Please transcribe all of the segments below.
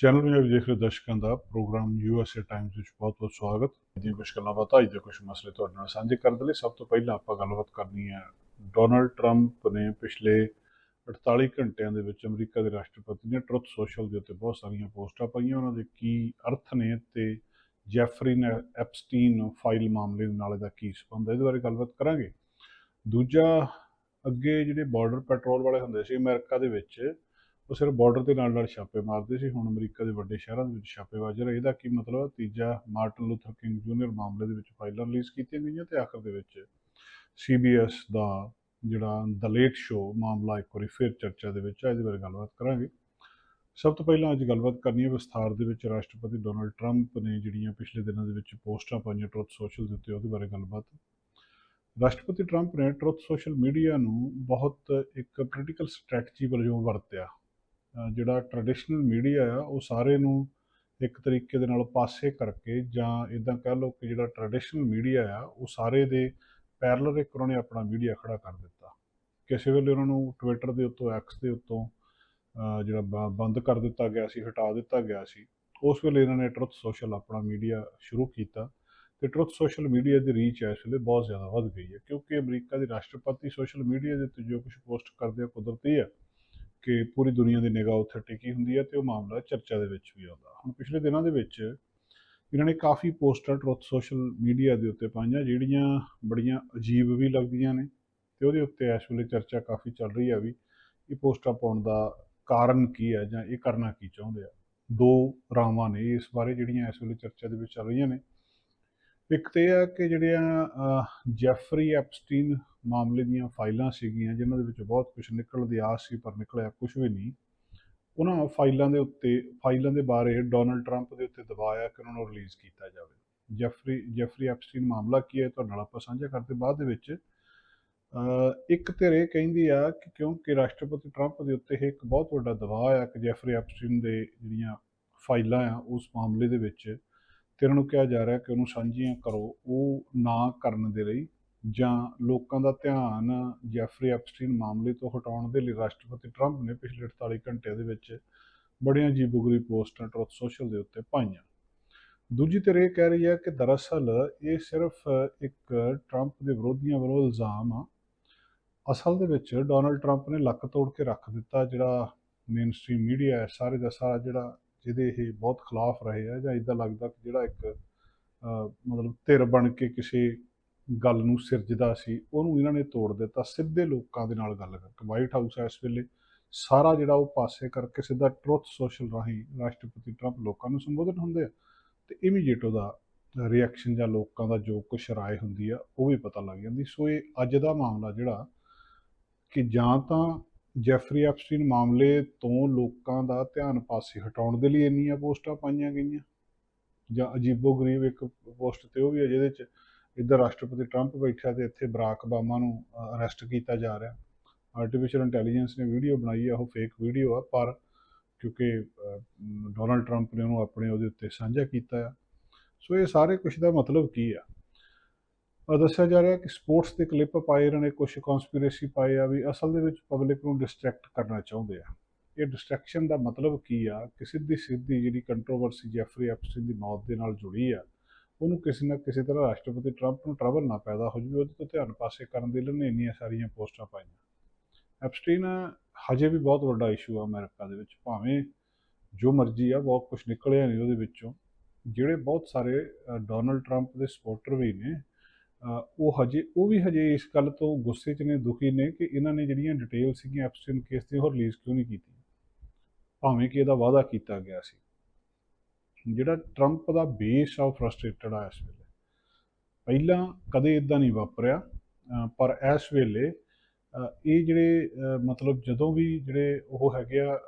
Channel Punjabi ਦੇਖ ਰਹੇ ਦਰਸ਼ਕਾਂ ਦਾ ਪ੍ਰੋਗਰਾਮ ਯੂਐਸਏ ਟਾਈਮਸ ਵਿੱਚ ਬਹੁਤ-ਬਹੁਤ ਸਵਾਗਤ ਜੀ ਕੁਝ ਗੱਲਾਂ ਬਾਤਾਂ ਅੱਜ ਦੇ ਕੁਝ ਮਸਲੇ ਤੁਹਾਡੇ ਨਾਲ ਸਾਂਝੇ ਕਰਨ ਦੇ ਲਈ ਸਭ ਤੋਂ ਪਹਿਲਾਂ ਆਪਾਂ ਗੱਲਬਾਤ ਕਰਨੀ ਹੈ ਡੋਨਲਡ ਟਰੰਪ ਨੇ ਪਿਛਲੇ 48 ਘੰਟਿਆਂ ਦੇ ਵਿੱਚ ਅਮਰੀਕਾ ਦੇ ਰਾਸ਼ਟਰਪਤੀ ਨੇ ਟਰੁੱਥ ਸੋਸ਼ਲ ਦੇ ਉੱਤੇ ਬਹੁਤ ਸਾਰੀਆਂ ਪੋਸਟਾਂ ਪਾਈਆਂ ਉਹਨਾਂ ਦੇ ਕੀ ਅਰਥ ਨੇ ਤੇ ਜੈਫਰੀ ਨੇ ਐਪਸਟੀਨ ਫਾਈਲ ਮਾਮਲੇ ਨਾਲ ਇਹਦਾ ਕੀ ਸੰਬੰਧ ਹੈ ਇਹਦੇ ਬਾਰੇ ਗੱਲਬਾਤ ਕਰਾਂਗੇ ਦੂਜਾ ਅੱਗੇ ਜਿਹੜੇ ਬਾਰਡਰ ਪੈਟਰੋਲ ਵਾਲੇ ਹੁੰਦੇ ਸੀ ਅਮਰੀਕਾ ਦੇ ਵਿੱਚ ਉਹ ਸਿਰਫ ਬਾਰਡਰ ਦੇ ਨਾਲ ਨਾਲ ਛਾਪੇ ਮਾਰਦੇ ਸੀ। ਹੁਣ ਅਮਰੀਕਾ ਦੇ ਵੱਡੇ ਸ਼ਹਿਰਾਂ ਦੇ ਵਿੱਚ ਛਾਪੇ ਰਹੇ। ਇਹਦਾ ਕੀ ਮਤਲਬ? ਹੈ ਤੀਜਾ ਮਾਰਟਨ ਲੂਥਰ ਕਿੰਗ ਜੂਨੀਅਰ ਮਾਮਲੇ ਦੇ ਵਿੱਚ ਫਾਈਲਾਂ ਰਿਲੀਜ਼ ਕੀਤੀਆਂ ਗਈਆਂ ਤੇ ਆਖਰ ਦੇ ਵਿੱਚ ਸੀਬੀਐਸ ਦਾ ਜਿਹੜਾ ਦ ਲੇਟ ਸ਼ੋ ਮਾਮਲਾ ਇੱਕ ਵਾਰੀ ਫਿਰ ਚਰਚਾ ਦੇ ਵਿੱਚ ਆ। ਇਹਦੇ ਬਾਰੇ ਗੱਲਬਾਤ ਕਰਾਂਗੇ। ਸਭ ਤੋਂ ਪਹਿਲਾਂ ਅੱਜ ਗੱਲਬਾਤ ਕਰਨੀ ਹੈ ਵਿਸਥਾਰ ਦੇ ਵਿੱਚ ਰਾਸ਼ਟਰਪਤੀ ਡੋਨਲਡ ਟਰੰਪ ਨੇ ਜਿਹੜੀਆਂ ਪਿਛਲੇ ਦਿਨਾਂ ਦੇ ਵਿੱਚ ਪੋਸਟਾਂ ਪਾਈਆਂ ਟਰੁੱਥ ਸੋਸ਼ਲ ਦੇ ਉੱਤੇ, ਉਹਦੇ ਬਾਰੇ ਗੱਲਬਾਤ। ਰਾਸ਼ਟਰਪਤੀ ਟਰੰਪ ਨੇ ਟਰੁੱਥ ਸੋਸ਼ਲ ਮੀਡੀਆ ਨੂੰ ਬਹੁਤ ਇੱਕ ਪੋਲੀਟੀਕਲ ਸਟ੍ਰੈਟਜੀ ਵਜੋਂ ਵਰਤਿਆ। ਜਿਹੜਾ ਟ੍ਰੈਡੀਸ਼ਨਲ ਮੀਡੀਆ ਆ, ਉਹ ਸਾਰੇ ਨੂੰ ਇੱਕ ਤਰੀਕੇ ਦੇ ਨਾਲ ਪਾਸੇ ਕਰਕੇ ਜਾਂ ਇਦਾਂ ਕਹਿ ਲਓ ਕਿ ਜਿਹੜਾ ਟ੍ਰੈਡੀਸ਼ਨਲ ਮੀਡੀਆ ਆ, ਉਹ ਸਾਰੇ ਦੇ ਪੈਰਲਰ ਇੱਕ ਉਹਨਾਂ ਨੇ ਆਪਣਾ ਮੀਡੀਆ ਖੜਾ ਕਰ ਦਿੱਤਾ। ਕਿਸੇ ਵੇਲੇ ਉਹਨਾਂ ਨੂੰ ਟਵਿੱਟਰ ਦੇ ਉੱਤੋਂ ਐਕਸ ਦੇ ਉੱਤੋਂ ਜਿਹੜਾ ਬ- ਬੰਦ ਕਰ ਦਿੱਤਾ ਗਿਆ ਸੀ, ਹਟਾ ਦਿੱਤਾ ਗਿਆ ਸੀ, ਉਸ ਵੇਲੇ ਇਹਨਾਂ ਨੇ ਟਰੁੱਥ ਸੋਸ਼ਲ ਆਪਣਾ ਮੀਡੀਆ ਸ਼ੁਰੂ ਕੀਤਾ ਤੇ ਟਰੁੱਥ ਸੋਸ਼ਲ ਮੀਡੀਆ ਦੀ ਰੀਚ ਇਸ ਵੇਲੇ ਬਹੁਤ ਜ਼ਿਆਦਾ ਵੱਧ ਗਈ ਹੈ, ਕਿਉਂਕਿ ਅਮਰੀਕਾ ਦੇ ਰਾਸ਼ਟਰਪਤੀ ਸੋਸ਼ਲ ਮੀਡੀਆ ਦੇ ਉੱਤੇ ਜੋ ਕੁਝ ਪੋਸਟ ਕਰਦੇ ਆ, ਕੁਦਰਤੀ ਆ ਕਿ ਪੂਰੀ ਦੁਨੀਆ ਦੀ ਨਿਗਾਹ ਉੱਥੇ ਟਿਕੀ ਹੁੰਦੀ ਹੈ ਤੇ ਉਹ ਮਾਮਲਾ ਚਰਚਾ ਦੇ ਵਿੱਚ ਵੀ ਆਉਂਦਾ। ਹੁਣ ਪਿਛਲੇ ਦਿਨਾਂ ਦੇ ਵਿੱਚ ਇਹਨਾਂ ਨੇ ਕਾਫੀ ਪੋਸਟਰ ਟਰੁੱਥ ਸੋਸ਼ਲ ਮੀਡੀਆ ਦੇ ਉੱਤੇ ਪਾਈਆਂ, ਜਿਹੜੀਆਂ ਬੜੀਆਂ ਅਜੀਬ ਵੀ ਲੱਗਦੀਆਂ ਨੇ ਤੇ ਉਹਦੇ ਉੱਤੇ ਇਸ ਵੇਲੇ ਚਰਚਾ ਕਾਫੀ ਚੱਲ ਰਹੀ ਹੈ ਵੀ ਇਹ ਪੋਸਟਾਂ ਪਾਉਣ ਦਾ ਕਾਰਨ ਕੀ ਹੈ ਜਾਂ ਇਹ ਕਰਨਾ ਕੀ ਚਾਹੁੰਦੇ ਆ? ਦੋ ਰਾਵਾਂ ਨੇ ਇਸ ਬਾਰੇ ਜਿਹੜੀਆਂ ਇਸ ਵੇਲੇ ਚਰਚਾ ਦੇ ਵਿੱਚ ਚੱਲ ਰਹੀਆਂ ਨੇ। ਇੱਕ ਤੇ ਇਹ ਆ ਕਿ ਜਿਹੜੀਆਂ ਜੈਫਰੀ ਐਪਸਟੀਨ ਮਾਮਲੇ ਦੀਆਂ ਫਾਈਲਾਂ ਸੀਗੀਆਂ, ਜਿਨ੍ਹਾਂ ਦੇ ਵਿੱਚ ਬਹੁਤ ਕੁਝ ਨਿਕਲਣ ਦੀ ਆਸ ਸੀ, ਪਰ ਨਿਕਲਿਆ ਕੁਝ ਵੀ ਨਹੀਂ। ਉਹਨਾਂ ਫਾਈਲਾਂ ਦੇ ਉੱਤੇ, ਫਾਈਲਾਂ ਦੇ ਬਾਰੇ ਡੋਨਲਡ ਟਰੰਪ ਦੇ ਉੱਤੇ ਦਬਾਅ ਆਇਆ ਕਿ ਉਹਨਾਂ ਨੂੰ ਰਿਲੀਜ਼ ਕੀਤਾ ਜਾਵੇ। ਜੈਫਰੀ ਜੈਫਰੀ ਐਪਸਟੀਨ ਮਾਮਲਾ ਕੀ ਹੈ ਤੁਹਾਡੇ ਨਾਲ ਆਪਾਂ ਸਾਂਝਾ ਕਰਦੇ ਬਾਅਦ ਦੇ ਵਿੱਚ ਇੱਕ ਧਿਰ ਇਹ ਕਹਿੰਦੀ ਆ ਕਿ ਕਿਉਂਕਿ ਰਾਸ਼ਟਰਪਤੀ ਟਰੰਪ ਦੇ ਉੱਤੇ ਇਹ ਇੱਕ ਬਹੁਤ ਵੱਡਾ ਦਬਾਅ ਆ ਕਿ ਜੈਫਰੀ ਐਪਸਟੀਨ ਦੇ ਜਿਹੜੀਆਂ ਫਾਈਲਾਂ ਆ, ਉਸ ਮਾਮਲੇ ਦੇ ਵਿੱਚ ਤੇ ਉਹਨਾਂ ਨੂੰ ਕਿਹਾ ਜਾ ਰਿਹਾ ਕਿ ਉਹਨੂੰ ਸਾਂਝੀਆਂ ਕਰੋ, ਉਹ ਨਾ ਕਰਨ ਦੇ ਲਈ। ਜਾਂ ਲੋਕਾਂ ਦਾ ਧਿਆਨ ਜੈਫਰੀ ਐਪਸਟੀਨ ਮਾਮਲੇ ਤੋਂ ਹਟਾਉਣ ਦੇ ਲਈ ਰਾਸ਼ਟਰਪਤੀ ਟਰੰਪ ਨੇ ਪਿਛਲੇ 48 ਘੰਟਿਆਂ ਦੇ ਵਿੱਚ ਬੜੀਆਂ ਅਜੀਬੋ-ਗਰੀਬ ਪੋਸਟਾਂ ਟਰੁੱਥ ਸੋਸ਼ਲ ਦੇ ਉੱਤੇ ਪਾਈਆਂ। ਦੂਜੀ ਧਿਰ ਇਹ ਕਹਿ ਰਹੀ ਹੈ ਕਿ ਦਰਅਸਲ ਇਹ ਸਿਰਫ ਇੱਕ ਟਰੰਪ ਦੇ ਵਿਰੋਧੀਆਂ ਵੱਲੋਂ ਇਲਜ਼ਾਮ ਆ। ਅਸਲ ਦੇ ਵਿੱਚ ਡੋਨਲਡ ਟਰੰਪ ਨੇ ਲੱਕ ਤੋੜ ਕੇ ਰੱਖ ਦਿੱਤਾ ਜਿਹੜਾ ਮੇਨਸਟ੍ਰੀਮ ਮੀਡੀਆ ਹੈ, ਸਾਰੇ ਦਾ ਸਾਰਾ ਜਿਹੜਾ ਜਿਹਦੇ ਇਹ ਬਹੁਤ ਖਿਲਾਫ ਰਹੇ ਆ ਜਾਂ ਇਦਾਂ ਲੱਗਦਾ ਕਿ ਜਿਹੜਾ ਇੱਕ ਮਤਲਬ ਧਿਰ ਬਣ ਕੇ ਕਿਸੇ ਗੱਲ ਨੂੰ ਸਿਰਜਦਾ ਸੀ, ਉਹਨੂੰ ਇਹਨਾਂ ਨੇ ਤੋੜ ਦਿੱਤਾ, ਸਿੱਧੇ ਲੋਕਾਂ ਦੇ ਨਾਲ ਗੱਲ ਕਰਕੇ ਵਾਈਟ ਹਾਊਸ ਇਸ ਵੇਲੇ, ਸਾਰਾ ਜਿਹੜਾ ਉਹ ਪਾਸੇ ਕਰਕੇ ਸਿੱਧਾ ਟਰੁੱਥ ਸੋਸ਼ਲ ਰਾਹੀਂ ਰਾਸ਼ਟਰਪਤੀ ਟਰੰਪ ਲੋਕਾਂ ਨੂੰ ਸੰਬੋਧਨ ਹੁੰਦੇ ਆ, ਤੇ ਇਮੀਡੀਏਟ ਉਹਦਾ ਰਿਐਕਸ਼ਨ ਜਾਂ ਲੋਕਾਂ ਦਾ ਜੋ ਕੁਛ ਰਾਏ ਹੁੰਦੀ ਆ, ਉਹ ਵੀ ਪਤਾ ਲੱਗ ਜਾਂਦੀ। ਸੋ ਇਹ ਅੱਜ ਦਾ ਮਾਮਲਾ ਜਿਹੜਾ ਕਿ ਜਾਂ ਤਾਂ ਜੈਫਰੀ ਐਪਸਟੀਨ ਮਾਮਲੇ ਤੋਂ ਲੋਕਾਂ ਦਾ ਧਿਆਨ ਪਾਸੇ ਹਟਾਉਣ ਦੇ ਲਈ ਇੰਨੀਆਂ ਪੋਸਟਾਂ ਪਾਈਆਂ ਗਈਆਂ, ਜਾਂ ਅਜੀਬੋ-ਗਰੀਬ ਇੱਕ ਪੋਸਟ ਤੇ ਉਹ ਵੀ ਹੈ ਜਿਹਦੇ ਚ ਇੱਧਰ ਰਾਸ਼ਟਰਪਤੀ ਟਰੰਪ ਬੈਠਾ ਤੇ ਇੱਥੇ ਬਰਾਕ ਓਬਾਮਾ ਨੂੰ ਅਰੈਸਟ ਕੀਤਾ ਜਾ ਰਿਹਾ। ਆਰਟੀਫੀਸ਼ੀਅਲ ਇੰਟੈਲੀਜੈਂਸ ਨੇ ਵੀਡੀਓ ਬਣਾਈ ਆ, ਉਹ ਫੇਕ ਵੀਡੀਓ ਆ, ਪਰ ਕਿਉਂਕਿ ਡੋਨਲਡ ਟਰੰਪ ਨੇ ਉਹਨੂੰ ਆਪਣੇ ਉਹਦੇ ਉੱਤੇ ਸਾਂਝਾ ਕੀਤਾ ਆ। ਸੋ ਇਹ ਸਾਰੇ ਕੁਝ ਦਾ ਮਤਲਬ ਕੀ ਆ? ਅਹ, ਦੱਸਿਆ ਜਾ ਰਿਹਾ ਕਿ ਸਪੋਰਟਸ ਦੇ ਕਲਿੱਪ ਪਾਏ ਇਹਨਾਂ ਨੇ ਕੁਝ ਕਨਸਪੀਰੇਸੀ ਪਾਏ ਆ ਵੀ ਅਸਲ ਦੇ ਵਿੱਚ ਪਬਲਿਕ ਨੂੰ ਡਿਸਟਰੈਕਟ ਕਰਨਾ ਚਾਹੁੰਦੇ ਆ। ਇਹ ਡਿਸਟਰੈਕਸ਼ਨ ਦਾ ਮਤਲਬ ਕੀ ਆ? ਕਿ ਸਿੱਧੀ ਸਿੱਧੀ ਜਿਹੜੀ ਕੰਟਰੋਵਰਸੀ ਜੈਫਰੀ ਐਪਸਟੀਨ ਦੀ ਮੌਤ ਦੇ ਨਾਲ ਜੁੜੀ ਆ ਉਹਨੂੰ ਕਿਸੇ ਨਾ ਕਿਸੇ ਤਰ੍ਹਾਂ ਰਾਸ਼ਟਰਪਤੀ ਟਰੰਪ ਨੂੰ ਟਰਬਲ ਨਾ ਪੈਦਾ ਹੋ ਜਾਵੇ, ਉਹਦੇ ਤੋਂ ਧਿਆਨ ਪਾਸੇ ਕਰਨ ਦੇ ਲਈ ਉਹਨੇ ਇੰਨੀਆਂ ਸਾਰੀਆਂ ਪੋਸਟਾਂ ਪਾਈਆਂ। ਐਪਸਟੀਨ ਹਜੇ ਵੀ ਬਹੁਤ ਵੱਡਾ ਇਸ਼ੂ ਆ ਅਮਰੀਕਾ ਦੇ ਵਿੱਚ, ਭਾਵੇਂ ਜੋ ਮਰਜ਼ੀ ਆ, ਬਹੁਤ ਕੁਝ ਨਿਕਲਿਆ ਨਹੀਂ ਉਹਦੇ ਵਿੱਚੋਂ। ਜਿਹੜੇ ਬਹੁਤ ਸਾਰੇ ਡੋਨਲਡ ਟਰੰਪ ਦੇ ਸਪੋਰਟਰ ਵੀ ਨੇ ਉਹ ਹਜੇ, ਉਹ ਵੀ ਹਜੇ ਇਸ ਗੱਲ ਤੋਂ ਗੁੱਸੇ 'ਚ ਨੇ, ਦੁਖੀ ਨੇ ਕਿ ਇਹਨਾਂ ਨੇ ਜਿਹੜੀਆਂ ਡਿਟੇਲ ਸੀਗੀਆਂ ਐਪਸਟੀਨ ਕੇਸ ਦੀ ਉਹ ਰਿਲੀਜ਼ ਕਿਉਂ ਨਹੀਂ ਕੀਤੀ ਭਾਵੇਂ ਕਿ ਇਹਦਾ ਵਾਅਦਾ ਕੀਤਾ ਗਿਆ ਸੀ। ਜਿਹੜਾ ਟਰੰਪ ਦਾ ਬੇਸ ਆ, ਉਹ ਫਰਸਟ੍ਰੇਟਡ ਆ ਇਸ ਵੇਲੇ। ਪਹਿਲਾਂ ਕਦੇ ਇਦਾਂ ਨਹੀਂ ਵਾਪਰਿਆ ਪਰ ਇਸ ਵੇਲੇ ਇਹ ਜਿਹੜੇ ਮਤਲਬ ਜਦੋਂ ਵੀ ਜਿਹੜੇ ਉਹ ਹੈਗੇ ਆ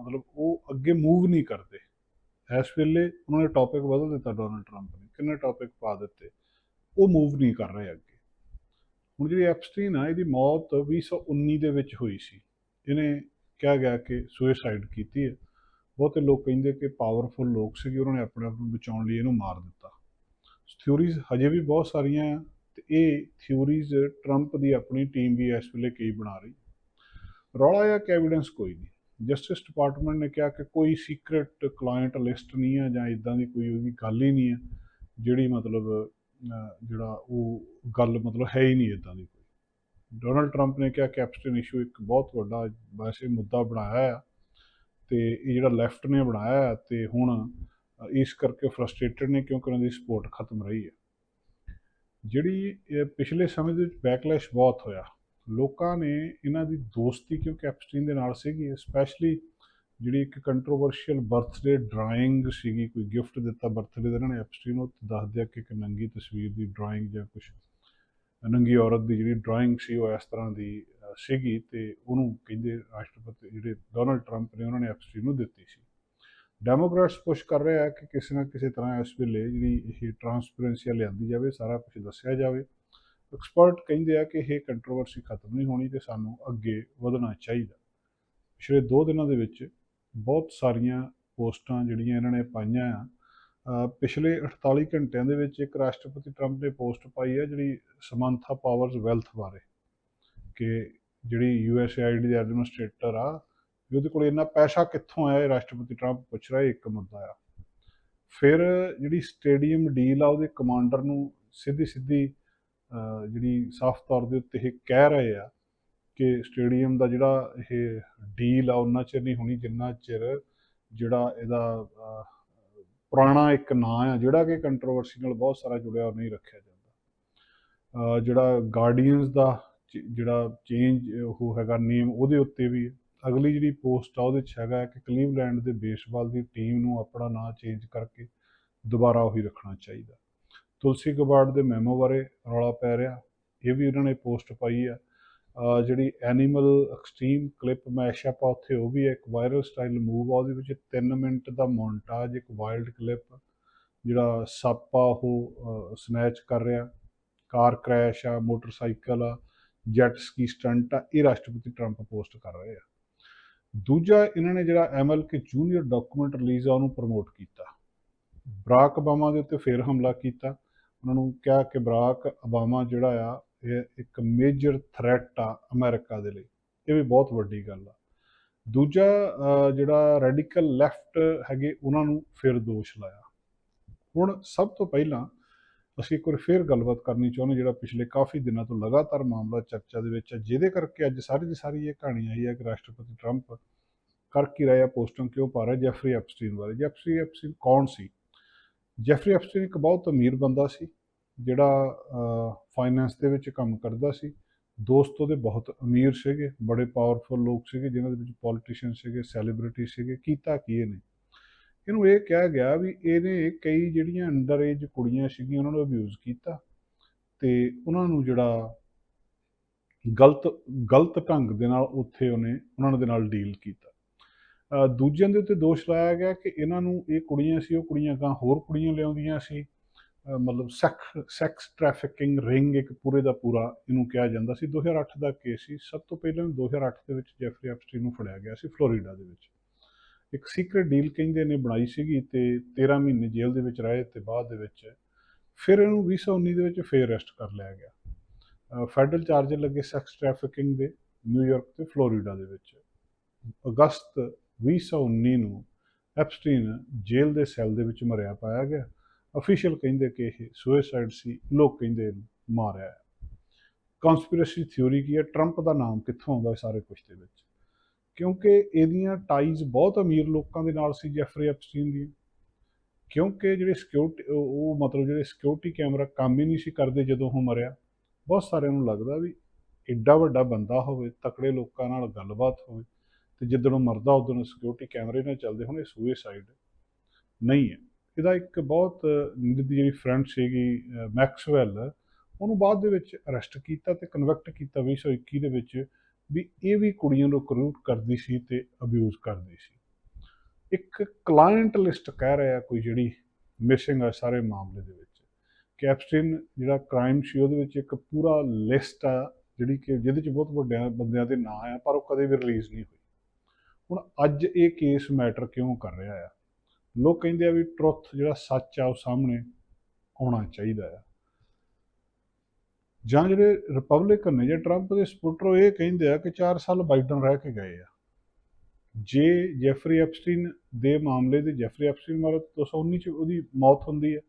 ਮਤਲਬ ਉਹ ਅੱਗੇ ਮੂਵ ਨਹੀਂ ਕਰਦੇ। ਇਸ ਵੇਲੇ ਉਹਨਾਂ ਨੇ ਟੌਪਿਕ ਬਦਲ ਦਿੱਤਾ ਡੋਨਲਡ ਟਰੰਪ ਨੇ। ਕਿੰਨੇ ਟੌਪਿਕ ਪਾ ਦਿੱਤੇ? ਉਹ ਮੂਵ ਨਹੀਂ ਕਰ ਰਹੇ ਅੱਗੇ। ਹੁਣ ਜਿਹੜੀ ਐਪਸਟੀਨ ਆ, ਇਹਦੀ ਮੌਤ 2019 ਦੇ ਵਿੱਚ ਹੋਈ ਸੀ। ਇਹਨੇ ਕਿਹਾ ਗਿਆ ਕਿ ਸੁਸਾਈਡ ਕੀਤੀ ਹੈ। ਬਹੁਤੇ ਲੋਕ ਕਹਿੰਦੇ ਕਿ ਪਾਵਰਫੁਲ ਲੋਕ ਸੀਗੇ, ਉਹਨਾਂ ਨੇ ਆਪਣੇ ਆਪ ਨੂੰ ਬਚਾਉਣ ਲਈ ਇਹਨੂੰ ਮਾਰ ਦਿੱਤਾ। ਥਿਊਰੀਜ਼ ਹਜੇ ਵੀ ਬਹੁਤ ਸਾਰੀਆਂ ਆ ਤੇ ਇਹ ਥਿਊਰੀਜ਼ ਟਰੰਪ ਦੀ ਆਪਣੀ ਟੀਮ ਵੀ ਇਸ ਵੇਲੇ ਕਈ ਬਣਾ ਰਹੀ। ਰੌਲਾ ਜਾਂ ਕਿ ਐਵੀਡੈਂਸ ਕੋਈ ਨਹੀਂ। ਜਸਟਿਸ ਡਿਪਾਰਟਮੈਂਟ ਨੇ ਕਿਹਾ ਕਿ ਕੋਈ ਸੀਕ੍ਰੀਟ ਕਲਾਇੰਟ ਲਿਸਟ ਨਹੀਂ ਹੈ ਜਾਂ ਇਦਾਂ ਦੀ ਕੋਈ ਉਹਦੀ ਗੱਲ ਹੀ ਨਹੀਂ ਹੈ ਜਿਹੜੀ ਮਤਲਬ ਜਿਹੜਾ ਉਹ ਗੱਲ ਮਤਲਬ ਹੈ ਹੀ ਨਹੀਂ ਇਦਾਂ ਦੀ ਕੋਈ। ਡੋਨਲਡ ਟਰੰਪ ਨੇ ਕਿਹਾ ਕਿ ਐਪਸਟਨ ਇਸ਼ੂ ਇੱਕ ਬਹੁਤ ਵੱਡਾ ਵੈਸੇ ਮੁੱਦਾ ਬਣਾਇਆ ਆ। ਤੇ ਇਹ ਜਿਹੜਾ ਲੈਫਟ ਨੇ ਬਣਾਇਆ ਹੈ ਤੇ ਹੁਣ ਇਸ ਕਰਕੇ ਫਰਸਟ੍ਰੇਟਡ ਨੇ ਕਿਉਂਕਿ ਉਹਨਾਂ ਦੀ ਸਪੋਰਟ ਖਤਮ ਰਹੀ ਹੈ। ਜਿਹੜੀ ਪਿਛਲੇ ਸਮੇਂ ਦੇ ਵਿੱਚ ਬੈਕਲੈਸ਼ ਬਹੁਤ ਹੋਇਆ। ਲੋਕਾਂ ਨੇ ਇਹਨਾਂ ਦੀ ਦੋਸਤੀ ਕਿਉਂਕਿ ਐਪਸਟੀਨ ਦੇ ਨਾਲ ਸੀਗੀ ਸਪੈਸ਼ਲੀ ਜਿਹੜੀ ਇੱਕ ਕੰਟਰੋਵਰਸ਼ੀਅਲ ਬਰਥਡੇ ਡਰਾਇੰਗ ਸੀਗੀ, ਕੋਈ ਗਿਫਟ ਦਿੱਤਾ ਬਰਥਡੇ ਦਾ ਇਹਨਾਂ ਨੇ ਐਪਸਟੀਨ ਉਹ ਦੱਸਦੇ ਆ ਕਿ ਇੱਕ ਨੰਗੀ ਤਸਵੀਰ ਦੀ ਡਰਾਇੰਗ ਜਾਂ ਕੁਝ ਨੰਗੀ ਔਰਤ ਦੀ ਜਿਹੜੀ ਡਰਾਇੰਗ ਸੀ ਉਹ ਇਸ ਤਰ੍ਹਾਂ ਦੀ ਸੀਗੀ ਤੇ ਉਹਨੂੰ ਕਹਿੰਦੇ ਰਾਸ਼ਟਰਪਤੀ ਜਿਹੜੇ ਡੋਨਲਡ ਟਰੰਪ ਨੇ ਉਹਨਾਂ ਨੇ ਐਪਸਟੀਨ ਨੂੰ ਦਿੱਤੀ ਸੀ। ਡੈਮੋਕ੍ਰੈਟਸ ਪੁਸ਼ ਕਰ ਰਹੇ ਆ ਕਿ ਕਿਸੇ ਨਾ ਕਿਸੇ ਤਰ੍ਹਾਂ ਇਸ ਵੇਲੇ ਜਿਹੜੀ ਇਹ ਟਰਾਂਸਪੇਰੈਂਸੀ ਲਿਆਂਦੀ ਜਾਵੇ, ਸਾਰਾ ਕੁਝ ਦੱਸਿਆ ਜਾਵੇ। ਐਕਸਪਰਟ ਕਹਿੰਦੇ ਆ ਕਿ ਇਹ ਕੰਟਰੋਵਰਸੀ ਖਤਮ ਨਹੀਂ ਹੋਣੀ ਤੇ ਸਾਨੂੰ ਅੱਗੇ ਵਧਣਾ ਚਾਹੀਦਾ। ਪਿਛਲੇ 2 ਦਿਨਾਂ ਦੇ ਵਿੱਚ ਬਹੁਤ ਸਾਰੀਆਂ ਪੋਸਟਾਂ ਜਿਹੜੀਆਂ ਇਹਨਾਂ ਨੇ ਪਾਈਆਂ ਆ ਪਿਛਲੇ 48 ਘੰਟਿਆਂ ਦੇ ਵਿੱਚ ਇੱਕ ਰਾਸ਼ਟਰਪਤੀ ਟਰੰਪ ਨੇ ਪੋਸਟ ਪਾਈ ਹੈ ਜਿਹੜੀ ਸਮੰਥਾ ਪਾਵਰਸ ਵੈਲਥ ਬਾਰੇ, ਕਿ ਜਿਹੜੀ ਯੂਐਸਏਆਈਡੀ ਦੇ ਐਡਮਿਨਿਸਟ੍ਰੇਟਰ ਆ, ਵੀ ਉਹਦੇ ਕੋਲ ਇੰਨਾ ਪੈਸਾ ਕਿੱਥੋਂ ਆਇਆ, ਇਹ ਰਾਸ਼ਟਰਪਤੀ ਟਰੰਪ ਪੁੱਛ ਰਿਹਾ, ਇੱਕ ਮੁੱਦਾ ਆ। ਫਿਰ ਜਿਹੜੀ ਸਟੇਡੀਅਮ ਡੀਲ ਆ, ਉਹਦੇ ਕਮਾਂਡਰ ਨੂੰ ਸਿੱਧੀ ਸਿੱਧੀ ਜਿਹੜੀ ਸਾਫ਼ ਤੌਰ ਦੇ ਉੱਤੇ ਇਹ ਕਹਿ ਰਹੇ ਆ ਕਿ ਸਟੇਡੀਅਮ ਦਾ ਜਿਹੜਾ ਇਹ ਡੀਲ ਆ, ਉਹਨਾਂ ਚਿਰ ਨਹੀਂ ਹੋਣੀ, ਜਿੰਨਾ ਚਿਰ ਜਿਹੜਾ ਇਹਦਾ ਪੁਰਾਣਾ ਇੱਕ ਨਾਂ ਆ, ਜਿਹੜਾ ਕਿ ਕੰਟਰੋਵਰਸੀ ਨਾਲ ਬਹੁਤ ਸਾਰਾ ਜੁੜਿਆ, ਉਹ ਨਹੀਂ ਰੱਖਿਆ ਜਾਂਦਾ। ਜਿਹੜਾ ਗਾਰਡੀਅਨਸ ਦਾ ਜਿਹੜਾ ਚੇਂਜ ਉਹ ਹੈਗਾ ਨੇਮ ਉਹਦੇ ਉੱਤੇ ਵੀ ਅਗਲੀ ਜਿਹੜੀ ਪੋਸਟ ਆ ਉਹਦੇ 'ਚ ਹੈਗਾ ਕਿ ਕਲੀਵਲੈਂਡ ਦੇ ਬੇਸਬਾਲ ਦੀ ਟੀਮ ਨੂੰ ਆਪਣਾ ਨਾਂ ਚੇਂਜ ਕਰਕੇ ਦੁਬਾਰਾ ਉਹੀ ਰੱਖਣਾ ਚਾਹੀਦਾ। ਤੁਲਸੀ ਗਬਾਰਡ ਦੇ ਮੈਮੋ ਬਾਰੇ ਰੌਲਾ ਪੈ ਰਿਹਾ, ਇਹ ਵੀ ਉਹਨਾਂ ਨੇ ਪੋਸਟ ਪਾਈ ਆ ਜਿਹੜੀ ਐਨੀਮਲ ਐਕਸਟ੍ਰੀਮ ਕਲਿੱਪ ਮੈਸ਼ ਆ ਉੱਥੇ ਉਹ ਵੀ ਹੈ ਇੱਕ ਵਾਇਰਲ ਸਟਾਈਲ ਮੂਵ ਆ, ਉਹਦੇ ਵਿੱਚ 3 ਮਿੰਟ ਦਾ ਮੌਂਟਾਜ ਇੱਕ ਵਾਈਲਡ ਕਲਿੱਪ ਜਿਹੜਾ ਸੱਪ ਆ ਉਹ ਸਨੈਚ ਕਰ ਰਿਹਾ। ਕਾਰ ਕ੍ਰੈਸ਼ ਆ, ਮੋਟਰਸਾਈਕਲ ਆ ਜੈਟ ਸਕੀ ਸਟੰਟ ਆ, ਇਹ ਰਾਸ਼ਟਰਪਤੀ ਟਰੰਪ ਪੋਸਟ ਕਰ ਰਹੇ ਆ। ਦੂਜਾ, ਇਹਨਾਂ ਨੇ ਜਿਹੜਾ ਐਮਐਲਕੇ ਜੂਨੀਅਰ ਡਾਕੂਮੈਂਟ ਰਿਲੀਜ਼ ਆ, ਉਹਨੂੰ ਪ੍ਰਮੋਟ ਕੀਤਾ। ਬਰਾਕ ਓਬਾਮਾ ਦੇ ਉੱਤੇ ਫੇਰ ਹਮਲਾ ਕੀਤਾ। ਉਹਨਾਂ ਨੂੰ ਕਿਹਾ ਕਿ ਬਰਾਕ ਓਬਾਮਾ ਜਿਹੜਾ ਆ, ਇਹ ਇੱਕ ਮੇਜਰ ਥ੍ਰੈਟ ਆ ਅਮਰੀਕਾ ਦੇ ਲਈ। ਇਹ ਵੀ ਬਹੁਤ ਵੱਡੀ ਗੱਲ ਆ। ਦੂਜਾ ਜਿਹੜਾ ਰੈਡੀਕਲ ਲੈਫਟ ਹੈਗੇ, ਉਹਨਾਂ ਨੂੰ ਫਿਰ ਦੋਸ਼ ਲਾਇਆ। ਹੁਣ ਸਭ ਤੋਂ ਪਹਿਲਾਂ ਅਸੀਂ ਇੱਕ ਵਾਰ ਫਿਰ ਗੱਲਬਾਤ ਕਰਨੀ ਚਾਹੁੰਦੇ ਜਿਹੜਾ ਪਿਛਲੇ ਕਾਫੀ ਦਿਨਾਂ ਤੋਂ ਲਗਾਤਾਰ ਮਾਮਲਾ ਚਰਚਾ ਦੇ ਵਿੱਚ ਹੈ, ਜਿਹਦੇ ਕਰਕੇ ਅੱਜ ਸਾਰੀ ਦੀ ਸਾਰੀ ਇਹ ਕਹਾਣੀ ਆਈ ਹੈ ਕਿ ਰਾਸ਼ਟਰਪਤੀ ਟਰੰਪ ਕਰ ਕੀ ਰਿਹਾ, ਪੋਸਟਾਂ ਕਿਉਂ ਪਾ ਰਿਹਾ, ਜੈਫਰੀ ਐਪਸਟੀਨ ਬਾਰੇ। ਜੈਫਰੀ ਐਪਸਟੀਨ ਕੌਣ ਸੀ? ਜੈਫਰੀ ਐਪਸਟੀਨ ਇੱਕ ਬਹੁਤ ਅਮੀਰ ਬੰਦਾ ਸੀ, ਜਿਹੜਾ ਫਾਈਨੈਂਸ ਦੇ ਵਿੱਚ ਕੰਮ ਕਰਦਾ ਸੀ। ਦੋਸਤ ਉਹਦੇ ਬਹੁਤ ਅਮੀਰ ਸੀਗੇ, ਬੜੇ ਪਾਵਰਫੁਲ ਲੋਕ ਸੀਗੇ, ਜਿਨ੍ਹਾਂ ਦੇ ਵਿੱਚ ਪੋਲੀਟੀਸ਼ੀਅਨ ਸੀਗੇ ਸੈਲੀਬ੍ਰਿਟੀ ਸੀਗੇ, ਕੀਤਾ ਕੀ ਇਹਨੇ? ਇਹਨੂੰ ਇਹ ਕਿਹਾ ਗਿਆ ਵੀ ਇਹਨੇ ਕਈ ਜਿਹੜੀਆਂ ਅੰਡਰ ਏਜ ਕੁੜੀਆਂ ਸੀਗੀਆਂ, ਉਹਨਾਂ ਨੂੰ ਅਬਿਊਜ਼ ਕੀਤਾ ਤੇ ਉਹਨਾਂ ਨੂੰ ਜਿਹੜਾ ਗਲਤ ਗਲਤ ਢੰਗ ਦੇ ਨਾਲ ਉੱਥੇ ਉਹਨੇ, ਉਹਨਾਂ ਦੇ ਨਾਲ ਡੀਲ ਕੀਤਾ। ਦੂਜਿਆਂ ਦੇ ਉੱਤੇ ਦੋਸ਼ ਲਾਇਆ ਗਿਆ ਕਿ ਇਹਨਾਂ ਨੂੰ ਇਹ ਕੁੜੀਆਂ ਸੀ, ਉਹ ਕੁੜੀਆਂ ਗਾਂ ਹੋਰ ਕੁੜੀਆਂ ਲਿਆਉਂਦੀਆਂ ਸੀ। ਮਤਲਬ ਸੈਕਸ ਸੈਕਸ ਟ੍ਰੈਫਿਕਿੰਗ ਰਿੰਗ ਇੱਕ ਪੂਰੇ ਦਾ ਪੂਰਾ ਇਹਨੂੰ ਕਿਹਾ ਜਾਂਦਾ ਸੀ। 2008 ਦਾ ਕੇਸ ਸੀ। ਸਭ ਤੋਂ ਪਹਿਲਾਂ 2008 ਦੇ ਵਿੱਚ ਜੈਫਰੀ ਐਪਸਟੀਨ ਨੂੰ ਫੜਿਆ ਗਿਆ ਸੀ, ਫਲੋਰੀਡਾ ਦੇ ਵਿੱਚ। ਇੱਕ ਸੀਕ੍ਰੀਟ ਡੀਲ ਕਹਿੰਦੇ ਨੇ ਬਣਾਈ ਸੀਗੀ ਤੇ 13 ਮਹੀਨੇ ਜੇਲ੍ਹ ਦੇ ਵਿੱਚ ਰਹੇ ਤੇ ਬਾਅਦ ਦੇ ਵਿੱਚ ਫਿਰ ਇਹਨੂੰ 2019 ਦੇ ਵਿੱਚ ਫੇਰ ਅਰੈਸਟ ਕਰ ਲਿਆ ਗਿਆ। ਫੈਡਰਲ ਚਾਰਜ ਲੱਗੇ ਸੈਕਸ ਟ੍ਰੈਫਿਕਿੰਗ ਦੇ ਨਿਊਯਾਰਕ ਤੇ ਫਲੋਰੀਡਾ ਦੇ ਵਿੱਚ। ਅਗਸਤ 2019 ਨੂੰ ਐਪਸਟੀਨ ਜੇਲ੍ਹ ਦੇ ਸੈੱਲ ਦੇ ਵਿੱਚ ਮਰਿਆ ਪਾਇਆ ਗਿਆ। ਅਫੀਸ਼ੀਅਲ ਕਹਿੰਦੇ ਕਿ ਇਹ ਸੁਸਾਈਡ ਸੀ, ਲੋਕ ਕਹਿੰਦੇ ਇਹਨੂੰ ਮਾਰਿਆ। ਹੈ ਕਨਸਪੀਰੇਸੀ ਥਿਉਰੀ ਕੀ ਹੈ? ਟਰੰਪ ਦਾ ਨਾਮ ਕਿੱਥੋਂ ਆਉਂਦਾ ਸਾਰੇ ਕੁਝ ਦੇ ਵਿੱਚ? ਕਿਉਂਕਿ ਇਹਦੀਆਂ ਟਾਈਜ਼ ਬਹੁਤ ਅਮੀਰ ਲੋਕਾਂ ਦੇ ਨਾਲ ਸੀ ਜੈਫਰੀ ਐਪਸਟੀਨ ਦੀ ਕਿਉਂਕਿ ਜਿਹੜੇ ਸਿਕਿਉਰਿਟੀ ਉਹ ਮਤਲਬ ਜਿਹੜੇ ਸਿਕਿਉਰਿਟੀ ਕੈਮਰਾ ਕੰਮ ਹੀ ਨਹੀਂ ਸੀ ਕਰਦੇ ਜਦੋਂ ਉਹ ਮਰਿਆ। ਬਹੁਤ ਸਾਰਿਆਂ ਨੂੰ ਲੱਗਦਾ ਵੀ ਐਡਾ ਵੱਡਾ ਬੰਦਾ ਹੋਵੇ, ਤਕੜੇ ਲੋਕਾਂ ਨਾਲ ਗੱਲਬਾਤ ਹੋਵੇ ਤੇ ਜਿੱਦਣ ਉਹ ਮਰਦਾ ਉਦੋਂ ਸਿਕਿਉਰਿਟੀ ਕੈਮਰੇ ਨਾਲ ਚੱਲਦੇ ਹੁਣ, ਇਹ ਸੁਸਾਈਡ ਨਹੀਂ ਹੈ। ਇਹਦਾ ਇੱਕ ਬਹੁਤ ਇਹਦੀ ਜਿਹੜੀ ਫਰੈਂਡ ਸੀਗੀ, ਅਹ ਮੈਕਸਵੈਲ ਉਹਨੂੰ ਬਾਅਦ ਦੇ ਵਿੱਚ ਅਰੈਸਟ ਕੀਤਾ ਤੇ ਕਨਵੈਕਟ ਕੀਤਾ 2021 ਦੇ ਵਿੱਚ। ਵੀ ਇਹ ਵੀ ਕੁੜੀਆਂ ਨੂੰ ਕਰੂਟ ਕਰਦੀ ਸੀ ਤੇ ਅਬਿਊਜ਼ ਕਰਦੀ ਸੀ। ਇੱਕ ਕਲਾਇੰਟ ਲਿਸਟ ਕਹਿ ਰਿਹਾ ਕੋਈ ਜਿਹੜੀ ਮਿਸਿੰਗ ਆ ਸਾਰੇ ਮਾਮਲੇ ਦੇ ਵਿੱਚ। ਕੈਪਸਟਨ ਜਿਹੜਾ ਕ੍ਰਾਈਮ ਸੀ ਉਹਦੇ ਵਿੱਚ ਇੱਕ ਪੂਰਾ ਲਿਸਟ ਆ ਜਿਹੜੀ ਕਿ ਜਿਹਦੇ ਚ ਬਹੁਤ ਵੱਡਿਆਂ ਬੰਦਿਆਂ ਦੇ ਨਾਂ ਆ, ਪਰ ਉਹ ਕਦੇ ਵੀ ਰਿਲੀਜ਼ ਨਹੀਂ ਹੋਈ। ਹੁਣ ਅੱਜ ਇਹ ਕੇਸ ਮੈਟਰ ਕਿਉਂ ਕਰ ਰਿਹਾ ਆ? ਲੋਕ ਕਹਿੰਦੇ ਆ ਵੀ ਟਰੁੱਥ ਜਿਹੜਾ ਸੱਚ ਆ ਉਹ ਸਾਹਮਣੇ ਆਉਣਾ ਚਾਹੀਦਾ ਆ। ਜਾਂ ਜਿਹੜੇ ਰਿਪਬਲਿਕਨ ਨੇ, ਜਾਂ ਟਰੰਪ ਦੇ ਸਪੋਰਟਰ ਇਹ ਕਹਿੰਦੇ ਆ ਕਿ 4 ਸਾਲ ਬਾਈਡਨ ਰਹਿ ਕੇ ਗਏ ਆ। ਜੇ ਜੈਫਰੀ ਐਪਸਟੀਨ ਦੇ ਮਾਮਲੇ ਦੇ ਜੈਫਰੀ ਐਪਸਟੀਨ ਮਾਮਲੇ 219 ਚ ਉਹਦੀ ਮੌਤ ਹੁੰਦੀ ਹੈ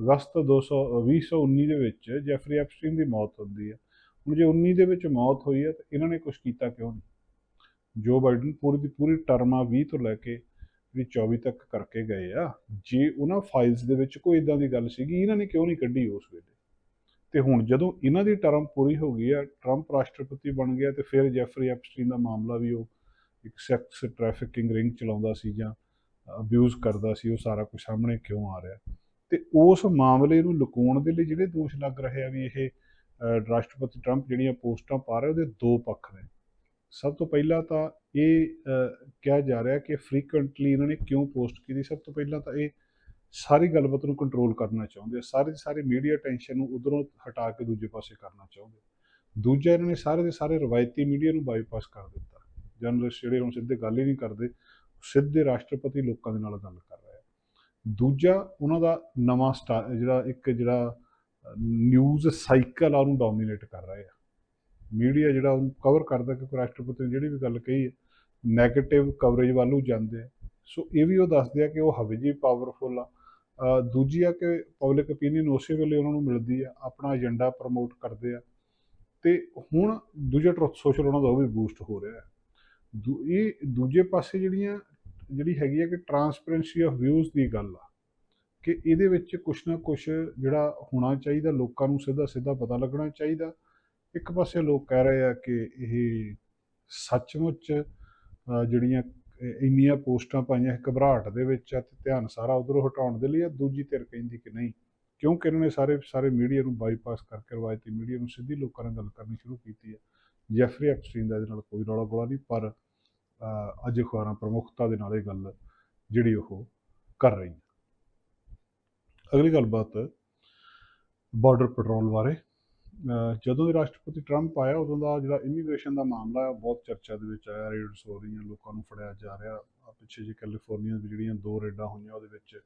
ਅਗਸਤ 200 2019 ਦੇ ਵਿੱਚ ਜੈਫਰੀ ਐਪਸਟੀਨ ਦੀ ਮੌਤ ਹੁੰਦੀ ਹੈ ਹੁਣ ਜੇ 19 ਦੇ ਵਿੱਚ ਮੌਤ ਹੋਈ ਹੈ ਤਾਂ ਇਹਨਾਂ ਨੇ ਕੁਝ ਕੀਤਾ ਕਿਉਂ ਨਹੀਂ? ਜੋ ਬਾਈਡਨ ਪੂਰੀ ਦੀ ਪੂਰੀ ਟਰਮ ਆ 20 ਤੋਂ ਲੈ ਕੇ ਵੀ 24 ਤੱਕ ਕਰਕੇ ਗਏ ਆ। ਜੇ ਉਹਨਾਂ ਫਾਈਲਸ ਦੇ ਵਿੱਚ ਕੋਈ ਇਦਾਂ ਦੀ ਗੱਲ ਸੀਗੀ, ਇਹਨਾਂ ਨੇ ਕਿਉਂ ਨਹੀਂ ਕੱਢੀ ਉਸ ਵੇਲੇ? ਤੇ ਹੁਣ ਜਦੋਂ ਇਹਨਾਂ ਦੀ ਟਰਮ ਪੂਰੀ ਹੋ ਗਈ ਆ, ਟਰੰਪ ਰਾਸ਼ਟਰਪਤੀ ਬਣ ਗਿਆ ਤੇ ਫਿਰ ਜੈਫਰੀ ਐਪਸਟੀਨ ਦਾ ਮਾਮਲਾ ਵੀ ਉਹ ਇੱਕ ਸੈਕਸ ਟ੍ਰੈਫਿਕਿੰਗ ਰਿੰਗ ਚਲਾਉਂਦਾ ਸੀ ਜਾਂ ਅਬਿਊਜ਼ ਕਰਦਾ ਸੀ, ਉਹ ਸਾਰਾ ਕੁਝ ਸਾਹਮਣੇ ਕਿਉਂ ਆ ਰਿਹਾ? ਤੇ ਉਸ ਮਾਮਲੇ ਨੂੰ ਲੁਕਾਉਣ ਦੇ ਲਈ ਜਿਹੜੇ ਦੋਸ਼ ਲੱਗ ਰਹੇ ਆ ਵੀ ਇਹ ਰਾਸ਼ਟਰਪਤੀ ਟਰੰਪ ਜਿਹੜੀਆਂ ਪੋਸਟਾਂ ਪਾ ਰਿਹਾ, ਉਹਦੇ ਦੋ ਪੱਖ ਨੇ। ਸਭ ਤੋਂ ਪਹਿਲਾਂ ਤਾਂ ਇਹ ਕਿਹਾ ਜਾ ਰਿਹਾ ਕਿ ਫ੍ਰੀਕੁਐਂਟਲੀ ਇਹਨਾਂ ਨੇ ਕਿਉਂ ਪੋਸਟ ਕੀਤੀ? ਸਭ ਤੋਂ ਪਹਿਲਾਂ ਤਾਂ ਇਹ ਸਾਰੀ ਗੱਲਬਾਤ ਨੂੰ ਕੰਟਰੋਲ ਕਰਨਾ ਚਾਹੁੰਦੇ ਆ, ਸਾਰੇ ਦੇ ਸਾਰੇ ਮੀਡੀਆ ਟੈਂਸ਼ਨ ਨੂੰ ਉਧਰੋਂ ਹਟਾ ਕੇ ਦੂਜੇ ਪਾਸੇ ਕਰਨਾ ਚਾਹੁੰਦੇ ਦੂਜਾ ਇਹਨਾਂ ਨੇ ਸਾਰੇ ਦੇ ਸਾਰੇ ਰਵਾਇਤੀ ਮੀਡੀਆ ਨੂੰ ਬਾਈਪਾਸ ਕਰ ਦਿੱਤਾ। ਜਰਨਲਿਸਟ ਜਿਹੜੇ ਹੁਣ ਸਿੱਧੇ ਗੱਲ ਹੀ ਨਹੀਂ ਕਰਦੇ ਸਿੱਧੇ ਰਾਸ਼ਟਰਪਤੀ ਲੋਕਾਂ ਦੇ ਨਾਲ ਗੱਲ ਕਰ ਰਹੇ ਆ। ਦੂਜਾ ਉਹਨਾਂ ਦਾ ਨਵਾਂ ਸਟਾ ਜਿਹੜਾ ਇੱਕ ਜਿਹੜਾ ਨਿਊਜ਼ ਸਾਈਕਲ ਆ, ਉਹਨੂੰ ਡੋਮੀਨੇਟ ਕਰ ਰਹੇ ਆ। ਮੀਡੀਆ ਜਿਹੜਾ ਉਹਨੂੰ ਕਵਰ ਕਰਦਾ ਕਿ ਰਾਸ਼ਟਰਪਤੀ ਨੇ ਜਿਹੜੀ ਵੀ ਗੱਲ ਕਹੀ ਹੈ 네ਗੇਟਿਵ ਕਵਰੇਜ ਵੱਲ ਨੂੰ ਜਾਂਦੇ ਆ। ਸੋ ਇਹ ਵੀ ਉਹ ਦੱਸਦੇ ਆ ਕਿ ਉਹ ਹਵੇ ਜੀ ਪਾਵਰਫੁਲ ਆ। ਦੂਜੀ ਆ ਕਿ ਪਬਲਿਕ ਓਪੀਨੀਅਨ ਉਸੇ ਵੇਲੇ ਉਹਨਾਂ ਨੂੰ ਮਿਲਦੀ ਆ, ਆਪਣਾ ਏਜੰਡਾ ਪ੍ਰਮੋਟ ਕਰਦੇ ਆ। ਤੇ ਹੁਣ ਦੂਜਾ ਟਰੁੱਥ ਸੋਸ਼ਲ ਉਹਨਾਂ ਦਾ ਉਹ ਵੀ ਬੂਸਟ ਹੋ ਰਿਹਾ ਹੈ। ਦੂ- ਇਹ ਦੂਜੇ ਪਾਸੇ ਜਿਹੜੀਆਂ, ਜਿਹੜੀ ਹੈਗੀ ਆ ਕਿ ਟਰਾਂਸਪੇਰੈਂਸੀ ਆਫ ਵਿਊਜ਼ ਦੀ ਗੱਲ ਆ, ਕਿ ਇਹਦੇ ਵਿੱਚ ਕੁਛ ਨਾ ਕੁਛ ਜਿਹੜਾ ਹੋਣਾ ਚਾਹੀਦਾ, ਲੋਕਾਂ ਨੂੰ ਸਿੱਧਾ ਸਿੱਧਾ ਪਤਾ ਲੱਗਣਾ ਚਾਹੀਦਾ। ਇੱਕ ਪਾਸੇ ਲੋਕ ਕਹਿ ਰਹੇ ਆ ਕਿ ਇਹ ਸੱਚਮੁੱਚ ਜਿਹੜੀਆਂ ਇੰਨੀਆਂ ਪੋਸਟਾਂ ਪਾਈਆਂ ਘਬਰਾਹਟ ਦੇ ਵਿੱਚ ਆ ਤੇ ਧਿਆਨ ਸਾਰਾ ਉਧਰੋਂ ਹਟਾਉਣ ਦੇ ਲਈ ਆ, ਦੂਜੀ ਧਿਰ ਕਹਿੰਦੀ ਕਿ ਨਹੀਂ, ਕਿਉਂਕਿ ਇਹਨਾਂ ਨੇ ਸਾਰੇ ਸਾਰੇ ਮੀਡੀਆ ਨੂੰ ਬਾਈਪਾਸ ਕਰਕੇ ਰਵਾਇਤੀ ਮੀਡੀਆ ਨੂੰ ਸਿੱਧੀ ਲੋਕਾਂ ਨਾਲ ਗੱਲ ਕਰਨੀ ਸ਼ੁਰੂ ਕੀਤੀ ਹੈ ਜੈਫਰੀ ਐਪਸਟੀਨ ਦਾ ਇਹਦੇ ਨਾਲ ਕੋਈ ਰੌਲਾ ਗੋਲਾ ਨਹੀਂ, ਪਰ ਅੱਜ ਅਖਬਾਰਾਂ ਪ੍ਰਮੁੱਖਤਾ ਦੇ ਨਾਲ ਇਹ ਗੱਲ ਜਿਹੜੀ ਉਹ ਕਰ ਰਹੀ ਹੈ ਅਗਲੀ ਗੱਲਬਾਤ ਬਾਰਡਰ ਪੈਟਰੋਲ ਬਾਰੇ ਜਦੋਂ ਦੇ ਰਾਸ਼ਟਰਪਤੀ ਟਰੰਪ ਆਇਆ, ਉਦੋਂ ਦਾ ਜਿਹੜਾ ਇਮੀਗ੍ਰੇਸ਼ਨ ਦਾ ਮਾਮਲਾ ਹੈ ਬਹੁਤ ਚਰਚਾ ਦੇ ਵਿੱਚ ਆਇਆ, ਰੇਡਸ ਹੋ ਰਹੀਆਂ, ਲੋਕਾਂ ਨੂੰ ਫੜਿਆ ਜਾ ਰਿਹਾ। ਪਿੱਛੇ ਜੇ ਕੈਲੀਫੋਰਨੀਆ ਵਿੱਚ ਜਿਹੜੀਆਂ ਦੋ ਰੇਡਾਂ ਹੋਈਆਂ, ਉਹਦੇ ਵਿੱਚ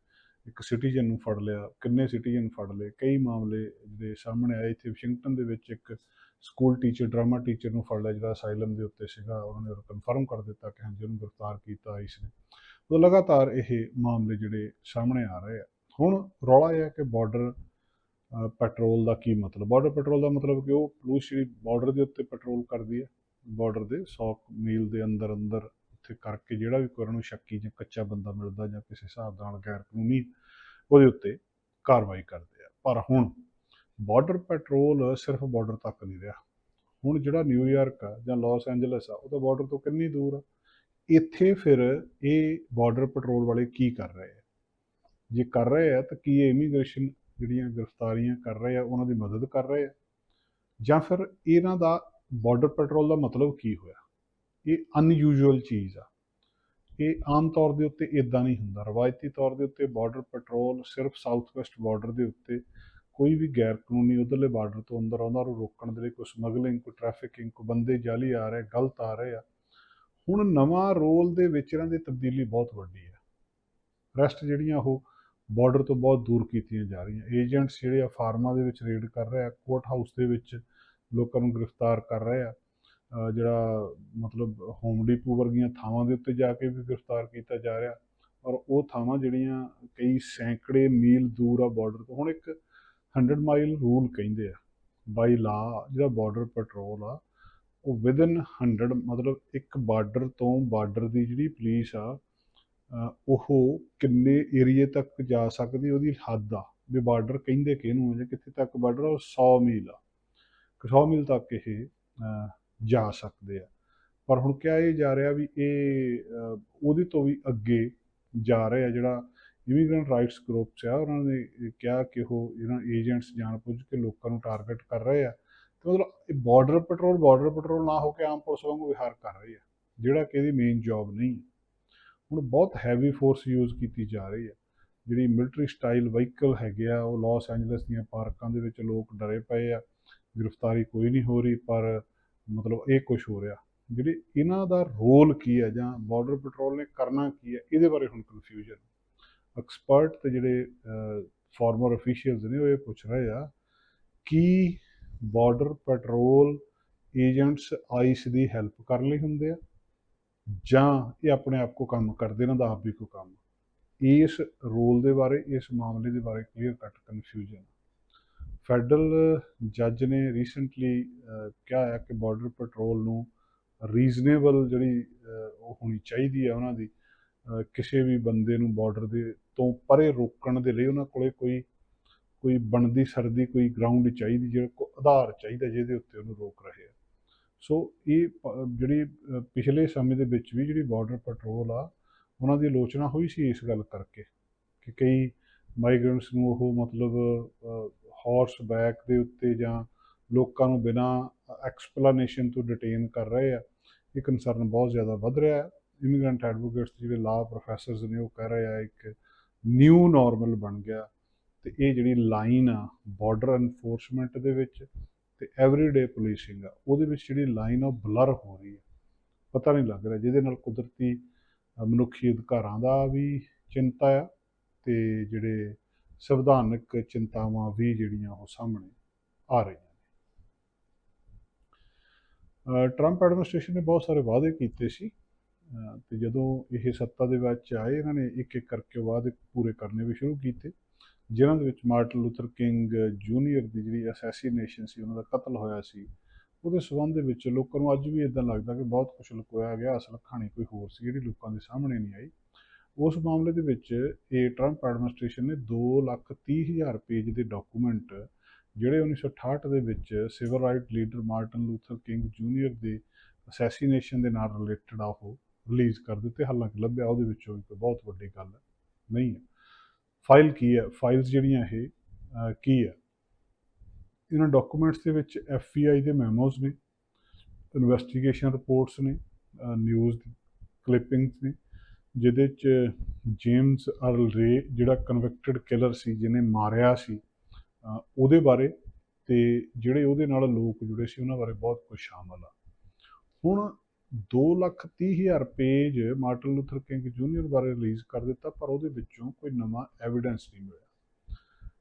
ਇੱਕ ਸਿਟੀਜ਼ਨ ਨੂੰ ਫੜ ਲਿਆ, ਕਿੰਨੇ ਸਿਟੀਜ਼ਨ ਫੜ ਲਏ, ਕਈ ਮਾਮਲੇ ਜਿਹੜੇ ਸਾਹਮਣੇ ਆਏ। ਇੱਥੇ ਵਾਸ਼ਿੰਗਟਨ ਦੇ ਵਿੱਚ ਇੱਕ ਸਕੂਲ ਟੀਚਰ ਡਰਾਮਾ ਟੀਚਰ ਨੂੰ ਫੜ ਲਿਆ, ਜਿਹੜਾ ਅਸਾਈਲਮ ਦੇ ਉੱਤੇ ਸੀਗਾ। ਉਹਨਾਂ ਨੇ ਕਨਫਰਮ ਕਰ ਦਿੱਤਾ ਕਿ ਹਾਂਜੀ, ਉਹਨੂੰ ਗ੍ਰਿਫਤਾਰ ਕੀਤਾ ਇਸ ਨੇ। ਉਹ ਲਗਾਤਾਰ ਇਹ ਮਾਮਲੇ ਜਿਹੜੇ ਸਾਹਮਣੇ ਆ ਰਹੇ ਆ। ਹੁਣ ਰੌਲਾ ਇਹ ਹੈ ਕਿ ਬਾਰਡਰ ਪੈਟਰੋਲ ਦਾ ਕੀ ਮਤਲਬ? ਬਾਰਡਰ ਪੈਟਰੋਲ ਦਾ ਮਤਲਬ ਕਿ ਉਹ ਪੁਲਿਸ ਜਿਹੜੀ ਬਾਰਡਰ ਦੇ ਉੱਤੇ ਪੈਟਰੋਲ ਕਰਦੀ ਹੈ। ਬਾਰਡਰ ਦੇ 100 ਮੀਲ ਦੇ ਅੰਦਰ ਅੰਦਰ ਉੱਥੇ ਕਰਕੇ ਜਿਹੜਾ ਵੀ ਕੋਈ ਉਹਨਾਂ ਨੂੰ ਸ਼ੱਕੀ ਜਾਂ ਕੱਚਾ ਬੰਦਾ ਮਿਲਦਾ ਜਾਂ ਕਿਸੇ ਹਿਸਾਬ ਨਾਲ ਗੈਰ ਕਾਨੂੰਨੀ, ਉਹਦੇ ਉੱਤੇ ਕਾਰਵਾਈ ਕਰਦੇ ਆ। ਪਰ ਹੁਣ ਬਾਰਡਰ ਪੈਟਰੋਲ ਸਿਰਫ ਬਾਰਡਰ ਤੱਕ ਨਹੀਂ ਰਿਹਾ। ਹੁਣ ਜਿਹੜਾ ਨਿਊਯਾਰਕ ਆ ਜਾਂ ਲਾਸ ਐਂਜਲਸ ਆ, ਉਹ ਤਾਂ ਬਾਰਡਰ ਤੋਂ ਕਿੰਨੀ ਦੂਰ ਆ? ਇੱਥੇ ਫਿਰ ਇਹ ਬਾਰਡਰ ਪੈਟਰੋਲ ਵਾਲੇ ਕੀ ਕਰ ਰਹੇ ਆ? ਜੇ ਕਰ ਰਹੇ ਆ ਤਾਂ ਕੀ ਇਹ ਇਮੀਗ੍ਰੇਸ਼ਨ ਜਿਹੜੀਆਂ ਗ੍ਰਿਫਤਾਰੀਆਂ ਕਰ ਰਹੇ ਆ, ਉਹਨਾਂ ਦੀ ਮਦਦ ਕਰ ਰਹੇ ਆ? ਜਾਂ ਫਿਰ ਇਹਨਾਂ ਦਾ ਬਾਰਡਰ ਪੈਟਰੋਲ ਦਾ ਮਤਲਬ ਕੀ ਹੋਇਆ? ਇਹ ਅਨਯੂਜੂਅਲ ਚੀਜ਼ ਆ। ਇਹ ਆਮ ਤੌਰ ਦੇ ਉੱਤੇ ਇਦਾਂ ਨਹੀਂ ਹੁੰਦਾ। ਰਵਾਇਤੀ ਤੌਰ ਦੇ ਉੱਤੇ ਬਾਰਡਰ ਪੈਟਰੋਲ ਸਿਰਫ ਸਾਊਥ ਵੈਸਟ ਬਾਰਡਰ ਦੇ ਉੱਤੇ ਕੋਈ ਵੀ ਗੈਰ ਕਾਨੂੰਨੀ ਉਧਰਲੇ ਬਾਰਡਰ ਤੋਂ ਅੰਦਰ ਆਉਂਦਾ ਨੂੰ ਰੋਕਣ ਦੇ ਲਈ ਕੋਈ ਸਮਗਲਿੰਗ ਕੋਈ ਟ੍ਰੈਫਿਕਿੰਗ ਕੋਈ ਬੰਦੇ ਜਾਲੀ ਆ ਰਹੇ, ਗਲਤ ਆ ਰਹੇ ਆ। ਹੁਣ ਨਵਾਂ ਰੋਲ ਦੇ ਵਿੱਚ ਇਹਨਾਂ ਦੀ ਤਬਦੀਲੀ ਬਹੁਤ ਵੱਡੀ ਹੈ ਰੈਸਟ ਜਿਹੜੀਆਂ ਉਹ ਬਾਰਡਰ ਤੋਂ ਬਹੁਤ ਦੂਰ ਕੀਤੀਆਂ ਜਾ ਰਹੀਆਂ। ਏਜੰਟਸ ਜਿਹੜੇ ਆ, ਫਾਰਮਾਂ ਦੇ ਵਿੱਚ ਰੇਡ ਕਰ ਰਹੇ ਆ, ਕੋਰਟ ਹਾਊਸ ਦੇ ਵਿੱਚ ਲੋਕਾਂ ਨੂੰ ਗ੍ਰਿਫਤਾਰ ਕਰ ਰਹੇ ਆ। ਜਿਹੜਾ ਮਤਲਬ ਹੋਮ ਡਿਪੂ ਵਰਗੀਆਂ ਥਾਵਾਂ ਦੇ ਉੱਤੇ ਜਾ ਕੇ ਵੀ ਗ੍ਰਿਫਤਾਰ ਕੀਤਾ ਜਾ ਰਿਹਾ। ਔਰ ਉਹ ਥਾਵਾਂ ਜਿਹੜੀਆਂ ਕਈ ਸੈਂਕੜੇ ਮੀਲ ਦੂਰ ਆ ਬਾਰਡਰ ਤੋਂ, ਹੁਣ ਇੱਕ 100 ਮਾਈਲ ਰੂਲ ਕਹਿੰਦੇ ਆ ਬਾਈ ਲਾ ਜਿਹੜਾ ਬਾਰਡਰ ਪੈਟਰੋਲ ਆ, ਉਹ ਵਿਦਨ 100 ਮਤਲਬ ਇੱਕ ਬਾਰਡਰ ਤੋਂ ਬਾਰਡਰ ਦੀ ਜਿਹੜੀ ਪੁਲਿਸ ਆ ਉਹ ਕਿੰਨੇ ਏਰੀਏ ਤੱਕ ਜਾ ਸਕਦੀ ਉਹਦੀ ਹੱਦ ਆ ਵੀ ਬਾਰਡਰ ਕਹਿੰਦੇ ਕਿਹਨੂੰ ਆ ਜਾਂ ਕਿੱਥੇ ਤੱਕ ਬਾਰਡਰ ਆ, ਉਹ 100 ਮੀਲ ਆ। 100 ਮੀਲ ਤੱਕ ਇਹ ਜਾ ਸਕਦੇ ਆ। ਪਰ ਹੁਣ ਕਿਹਾ ਇਹ ਜਾ ਰਿਹਾ ਵੀ ਇਹ ਉਹਦੇ ਤੋਂ ਵੀ ਅੱਗੇ ਜਾ ਰਹੇ ਆ ਜਿਹੜਾ ਇਮੀਗ੍ਰੈਂਟ ਰਾਈਟਸ ਗਰੁੱਪਸ ਆ, ਉਹਨਾਂ ਨੇ ਕਿਹਾ ਕਿ ਉਹ ਇਹਨਾਂ ਏਜੰਟਸ ਜਾਣਬੁੱਝ ਕੇ ਲੋਕਾਂ ਨੂੰ ਟਾਰਗੇਟ ਕਰ ਰਹੇ ਆ। ਤੇ ਮਤਲਬ ਇਹ ਬਾਰਡਰ ਪੈਟਰੋਲ ਬਾਰਡਰ ਪੈਟਰੋਲ ਨਾ ਹੋ ਕੇ ਆਮ ਪੁਲਿਸ ਵਾਂਗੂ ਵਿਹਾਰ ਕਰ ਰਹੀ ਆ, ਜਿਹੜਾ ਕਿ ਇਹਦੀ ਮੇਨ ਜੌਬ ਨਹੀਂ ਹੁਣ ਬਹੁਤ ਹੈਵੀ ਫੋਰਸ ਯੂਜ਼ ਕੀਤੀ ਜਾ ਰਹੀ ਹੈ। ਜਿਹੜੀ ਮਿਲਟਰੀ ਸਟਾਈਲ ਵਹੀਕਲ ਹੈਗੇ ਆ, ਉਹ ਲਾਸ ਐਂਜਲਸ ਦੀਆਂ ਪਾਰਕਾਂ ਦੇ ਵਿੱਚ ਲੋਕ ਡਰੇ ਪਏ ਆ। ਗ੍ਰਿਫਤਾਰੀ ਕੋਈ ਨਹੀਂ ਹੋ ਰਹੀ, ਪਰ ਮਤਲਬ ਇਹ ਕੁਝ ਹੋ ਰਿਹਾ। ਜਿਹੜੇ ਇਹਨਾਂ ਦਾ ਰੋਲ ਕੀ ਹੈ ਜਾਂ ਬਾਰਡਰ ਪੈਟਰੋਲ ਨੇ ਕਰਨਾ ਕੀ ਹੈ, ਇਹਦੇ ਬਾਰੇ ਹੁਣ ਕਨਫਿਊਜ਼ਨ ਐਕਸਪਰਟ ਤੇ ਜਿਹੜੇ ਫਾਰਮਰ ਅਫੀਸ਼ੀਅਲਸ ਨੇ, ਉਹ ਇਹ ਪੁੱਛ ਰਹੇ ਆ ਕਿ ਬਾਰਡਰ ਪੈਟਰੋਲ ਏਜੰਟਸ ਆਈਸ ਦੀ ਹੈਲਪ ਕਰਨ ਲਈ ਹੁੰਦੇ ਆ। ਜਾਂ ਇਹ ਆਪਣੇ ਆਪ ਕੋ ਕੰਮ ਕਰਦੇ ਇਹਨਾਂ ਦਾ ਆਪ ਵੀ ਕੋਈ ਕੰਮ। ਇਸ ਰੋਲ ਦੇ ਬਾਰੇ, ਇਸ ਮਾਮਲੇ ਦੇ ਬਾਰੇ ਕਲੀਅਰ ਕੱਟ ਕਨਫਿਊਜ਼ਨ ਫੈਡਰਲ ਜੱਜ ਨੇ ਰੀਸੈਂਟਲੀ ਕਿਹਾ ਹੈ ਕਿ ਬਾਰਡਰ ਪੈਟਰੋਲ ਨੂੰ ਰੀਜ਼ਨੇਬਲ ਜਿਹੜੀ ਉਹ ਹੋਣੀ ਚਾਹੀਦੀ ਹੈ ਉਹਨਾਂ ਦੀ ਕਿਸੇ ਵੀ ਬੰਦੇ ਨੂੰ ਬਾਰਡਰ ਦੇ ਤੋਂ ਪਰੇ ਰੋਕਣ ਦੇ ਲਈ ਉਹਨਾਂ ਕੋਲੇ ਕੋਈ ਕੋਈ ਬਣਦੀ ਸਰਦੀ, ਕੋਈ ਗਰਾਊਂਡ ਚਾਹੀਦੀ, ਜਿਹੜਾ ਕੋ ਆਧਾਰ ਚਾਹੀਦਾ ਜਿਹਦੇ ਉੱਤੇ ਉਹਨੂੰ ਰੋਕ ਰਹੇ ਆ। ਸੋ ਇਹ ਜਿਹੜੀ ਪਿਛਲੇ ਸਮੇਂ ਦੇ ਵਿੱਚ ਵੀ ਜਿਹੜੀ ਬਾਰਡਰ ਪੈਟਰੋਲ ਆ, ਉਹਨਾਂ ਦੀ ਆਲੋਚਨਾ ਹੋਈ ਸੀ ਇਸ ਗੱਲ ਕਰਕੇ ਕਿ ਕਈ ਮਾਈਗ੍ਰੈਂਟਸ ਨੂੰ ਉਹ ਮਤਲਬ ਹਾਰਸ ਬੈਕ ਦੇ ਉੱਤੇ ਜਾਂ ਲੋਕਾਂ ਨੂੰ ਬਿਨਾਂ ਐਕਸਪਲੇਨੇਸ਼ਨ ਤੋਂ ਡਿਟੇਨ ਕਰ ਰਹੇ ਆ। ਇਹ ਕੰਸਰਨ ਬਹੁਤ ਜ਼ਿਆਦਾ ਵੱਧ ਰਿਹਾ ਹੈ। ਇਮੀਗ੍ਰੈਂਟ ਐਡਵੋਕੇਟਸ ਜਿਹੜੇ ਲਾ ਪ੍ਰੋਫੈਸਰਸ ਨੇ, ਉਹ ਕਹਿ ਰਹੇ ਆ, ਇੱਕ ਨਿਊ ਨਾਰਮਲ ਬਣ ਗਿਆ ਤੇ ਇਹ ਜਿਹੜੀ ਲਾਈਨ ਆ ਬਾਰਡਰ ਐਨਫੋਰਸਮੈਂਟ ਦੇ ਵਿੱਚ ਤੇ ਐਵਰੀਡੇ ਪੁਲਿਸਿੰਗ ਆ ਉਹਦੇ ਵਿੱਚ ਜਿਹੜੀ ਲਾਈਨ ਆ ਬਲਰ ਹੋ ਰਹੀ ਹੈ ਪਤਾ ਨਹੀਂ ਲੱਗ ਰਿਹਾ ਜਿਹਦੇ ਨਾਲ ਕੁਦਰਤੀ ਮਨੁੱਖੀ ਅਧਿਕਾਰਾਂ ਦਾ ਵੀ ਚਿੰਤਾ ਆ ਤੇ ਜਿਹੜੇ ਸੰਵਿਧਾਨਕ ਚਿੰਤਾਵਾਂ ਵੀ ਜਿਹੜੀਆਂ ਉਹ ਸਾਹਮਣੇ ਆ ਰਹੀਆਂ ਨੇ। ਟਰੰਪ ਐਡਮਿਨਿਸਟ੍ਰੇਸ਼ਨ ਨੇ ਬਹੁਤ ਸਾਰੇ ਵਾਅਦੇ ਕੀਤੇ ਸੀ ਅ, ਤੇ ਜਦੋਂ ਇਹ ਸੱਤਾ ਦੇ ਵਿੱਚ ਆਏ ਇਹਨਾਂ ਨੇ ਇੱਕ ਇੱਕ ਕਰਕੇ ਵਾਅਦੇ ਪੂਰੇ ਕਰਨੇ ਵੀ ਸ਼ੁਰੂ ਕੀਤੇ। ਜਿਨ੍ਹਾਂ ਦੇ ਵਿੱਚ ਮਾਰਟਨ ਲੂਥਰ ਕਿੰਗ ਜੂਨੀਅਰ ਦੀ ਜਿਹੜੀ ਅਸੈਸੀਨੇਸ਼ਨ ਸੀ, ਉਹਨਾਂ ਦਾ ਕਤਲ ਹੋਇਆ ਸੀ, ਉਹਦੇ ਸਬੰਧ ਦੇ ਵਿੱਚ ਲੋਕਾਂ ਨੂੰ ਅੱਜ ਵੀ ਇਦਾਂ ਲੱਗਦਾ ਕਿ ਬਹੁਤ ਕੁਝ ਲੁਕੋਇਆ ਗਿਆ, ਅਸਲ ਕਹਾਣੀ ਕੋਈ ਹੋਰ ਸੀ ਜਿਹੜੀ ਲੋਕਾਂ ਦੇ ਸਾਹਮਣੇ ਨਹੀਂ ਆਈ। ਉਸ ਮਾਮਲੇ ਦੇ ਵਿੱਚ ਇਹ ਟਰੰਪ ਐਡਮਿਨਿਸਟ੍ਰੇਸ਼ਨ ਨੇ 2 ਲੱਖ 30 ਹਜ਼ਾਰ ਪੇਜ ਦੇ ਡਾਕੂਮੈਂਟ ਜਿਹੜੇ 1968 ਦੇ ਵਿੱਚ civil right leader Martin Luther King junior ਦੇ ਅਸੈਸੀਨੇਸ਼ਨ ਦੇ ਨਾਲ ਰਿਲੇਟਡ ਆ ਉਹ ਰਿਲੀਜ਼ ਕਰ ਦਿੱਤੇ, ਹਾਲਾਂਕਿ ਲੱਭਿਆ ਉਹਦੇ ਵਿੱਚੋਂ ਵੀ ਕੋਈ ਬਹੁਤ ਵੱਡੀ ਗੱਲ ਨਹੀਂ ਹੈ। ਫਾਈਲ ਕੀ ਹੈ? ਫਾਈਲਸ ਜਿਹੜੀਆਂ ਇਹ ਕੀ ਹੈ? ਇਹਨਾਂ ਡਾਕੂਮੈਂਟਸ ਦੇ ਵਿੱਚ ਐਫਬੀਆਈ ਦੇ ਮੈਮੋਜ਼ ਨੇ, ਇਨਵੈਸਟੀਗੇਸ਼ਨ ਰਿਪੋਰਟਸ ਨੇ ਨਿਊਜ਼ ਕਲਿੱਪਿੰਗਸ ਨੇ, ਜਿਹਦੇ ਚ ਜੇਮਸ ਅਰਲ ਰੇ ਜਿਹੜਾ ਕਨਵਿਕਟਡ ਕਿਲਰ ਸੀ, ਜਿਹਨੇ ਮਾਰਿਆ ਸੀ ਉਹਦੇ ਬਾਰੇ ਤੇ ਜਿਹੜੇ ਉਹਦੇ ਨਾਲ ਲੋਕ ਜੁੜੇ ਸੀ, ਉਹਨਾਂ ਬਾਰੇ ਬਹੁਤ ਕੁਝ ਸ਼ਾਮਲ ਆ। ਹੁਣ 2 ਲੱਖ 30 ਹਜ਼ਾਰ page Martin Luther King junior ਬਾਰੇ ਰਿਲੀਜ਼ ਕਰ ਦਿੱਤਾ, ਪਰ ਉਹਦੇ ਵਿੱਚੋਂ ਕੋਈ ਨਵਾਂ ਐਵੀਡੈਂਸ ਨਹੀਂ ਮਿਲਿਆ।